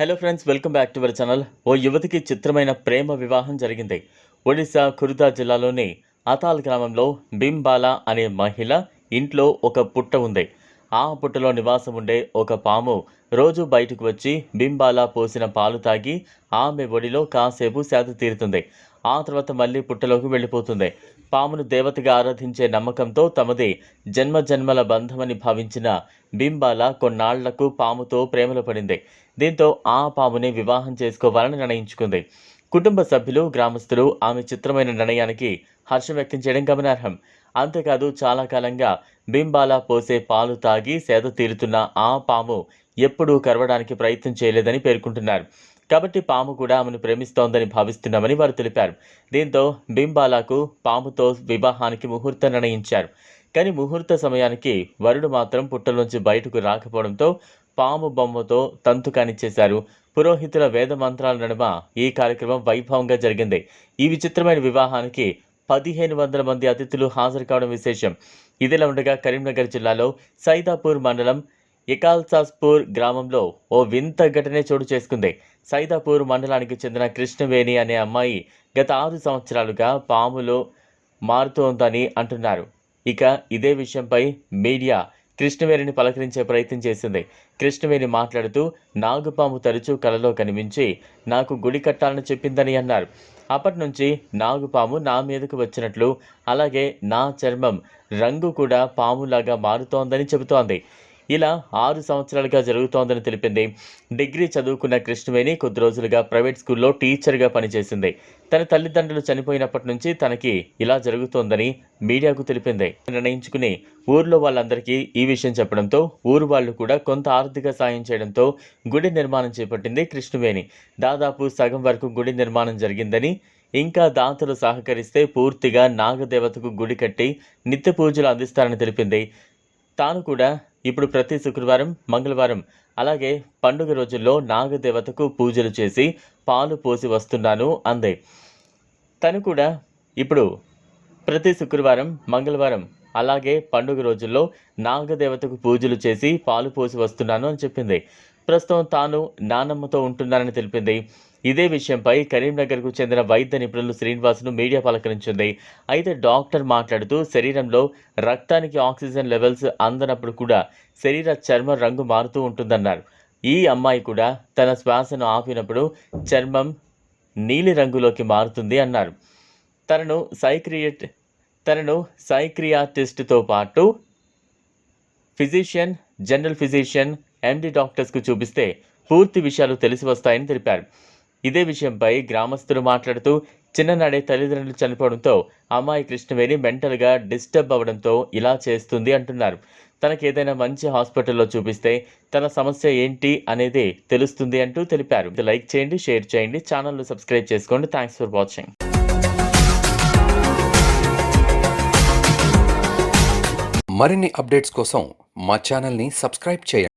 Hello friends welcome back to our channel ఓ యువతికి చిత్రమైన ప్రేమ వివాహం జరిగింది. ఒడిశా ఖుర్దా జిల్లాలోని అతాల్ గ్రామంలో బింబాలా అనే మహిళ ఇంట్లో ఒక పుట్ట ఉంది. ఆ పుట్టలో నివాసం ఉండే ఒక పాము రోజు బయటకు వచ్చి బింబాలా పోసిన పాలు తాగి ఆమె ఒడిలో కాసేపు సేద తీరుతుంది. ఆ తర్వాత మళ్ళీ పుట్టలోకి వెళ్ళిపోతుంది. పామును దేవతగా ఆరాధించే నమ్మకంతో తమది జన్మ జన్మల బంధమని భావించిన బింబాల కొన్నాళ్ళకు పాముతో ప్రేమలో పడింది. దీంతో ఆ పాముని వివాహం చేసుకోవాలని నిర్ణయించుకుంది. కుటుంబ సభ్యులు గ్రామస్తులు ఆమె చిత్రమైన నిర్ణయానికి హర్షం వ్యక్తం చేయడం గమనార్హం. అంతేకాదు చాలా కాలంగా బింబాల పోసే పాలు తాగి సేద తీరుతున్న ఆ పాము ఎప్పుడూ కరవడానికి ప్రయత్నం చేయలేదని పేర్కొంటున్నారు. కాబట్టి పాము కూడా ఆమెను ప్రేమిస్తోందని భావిస్తున్నామని వారు తెలిపారు. దీంతో బింబాలాకు పాముతో వివాహానికి ముహూర్తం నిర్ణయించారు. కానీ ముహూర్త సమయానికి వరుడు మాత్రం పుట్టలోంచి బయటకు రాకపోవడంతో పాము బొమ్మతో తంతు కానిచ్చేశారు. పురోహితుల వేద మంత్రాల నడుమ ఈ కార్యక్రమం వైభవంగా జరిగింది. ఈ విచిత్రమైన వివాహానికి పదిహేను వందల మంది అతిథులు హాజరు కావడం విశేషం. ఇదిలా ఉండగా కరీంనగర్ జిల్లాలో సైదాపూర్ మండలం ఇకాల్సాస్పూర్ గ్రామంలో ఓ వింత ఘటనే చోటు చేసుకుంది. సైదాపూర్ మండలానికి చెందిన కృష్ణవేణి అనే అమ్మాయి గత ఆరు సంవత్సరాలుగా పాములు మారుతోందని అంటున్నారు. ఇక ఇదే విషయంపై మీడియా కృష్ణవేణిని పలకరించే ప్రయత్నం చేసింది. కృష్ణవేణి మాట్లాడుతూ నాగుపాము తరచూ కలలో కనిపించి నాకు గుడి కట్టాలని చెప్పిందని అన్నారు. అప్పటి నుంచి నాగుపాము నా మీదకు వచ్చినట్లు అలాగే నా చర్మం రంగు కూడా పాములాగా మారుతోందని చెబుతోంది. ఇలా ఆరు సంవత్సరాలుగా జరుగుతోందని తెలిపింది. డిగ్రీ చదువుకున్న కృష్ణవేణి కొద్ది రోజులుగా ప్రైవేట్ స్కూల్లో టీచర్గా పనిచేసింది. తన తల్లిదండ్రులు చనిపోయినప్పటి నుంచి తనకి ఇలా జరుగుతోందని మీడియాకు తెలిపింది. నిర్ణయించుకుని ఊర్లో వాళ్ళందరికీ ఈ విషయం చెప్పడంతో ఊరు వాళ్ళు కూడా కొంత ఆర్థిక సాయం చేయడంతో గుడి నిర్మాణం చేపట్టింది కృష్ణవేణి. దాదాపు సగం వరకు గుడి నిర్మాణం జరిగిందని ఇంకా దాతలు సహకరిస్తే పూర్తిగా నాగదేవతకు గుడి కట్టి నిత్య పూజలు అందిస్తారని తెలిపింది. తాను కూడా ఇప్పుడు ప్రతి శుక్రవారం మంగళవారం అలాగే పండుగ రోజుల్లో నాగదేవతకు పూజలు చేసి పాలు పోసి వస్తున్నాను అంది. తను కూడా ఇప్పుడు ప్రతి శుక్రవారం మంగళవారం అలాగే పండుగ రోజుల్లో నాగదేవతకు పూజలు చేసి పాలు పోసి వస్తున్నాను అని చెప్పింది. ప్రస్తుతం తాను నానమ్మతో ఉంటున్నానని తెలిపింది. ఇదే విషయంపై కరీంనగర్కు చెందిన వైద్య నిపుణులు శ్రీనివాసును మీడియా పలకరించింది. అయితే డాక్టర్ మాట్లాడుతూ శరీరంలో రక్తానికి ఆక్సిజన్ లెవెల్స్ అందనప్పుడు కూడా శరీర చర్మ రంగు మారుతూ ఉంటుందన్నారు. ఈ అమ్మాయి కూడా తన శ్వాసను ఆపినప్పుడు చర్మం నీలి రంగులోకి మారుతుంది అన్నారు. తనను సైక్రియట్ తనను సైక్రియాటిస్ట్తో పాటు ఫిజిషియన్ జనరల్ ఫిజిషియన్ ఎండి డాక్టర్స్కు చూపిస్తే పూర్తి విషయాలు తెలిసి వస్తాయని తెలిపారు. ఇదే విషయంపై గ్రామస్తులు మాట్లాడుతూ చిన్ననాడే తల్లిదండ్రులు చనిపోవడంతో అమ్మాయి కృష్ణవేణి మెంటల్గా డిస్టర్బ్ అవ్వడంతో ఇలా చేస్తుంది అంటున్నారు. తనకి ఏదైనా మంచి హాస్పిటల్లో చూపిస్తే తన సమస్య ఏంటి అనేది తెలుస్తుంది అంటూ తెలిపారు. లైక్ చేయండి షేర్ చేయండి ఛానల్ను సబ్స్క్రైబ్ చేసుకోండి. Thanks for watching. మరిన్ని అప్డేట్స్ కోసం మా ఛానల్ని సబ్స్క్రైబ్ చేయండి.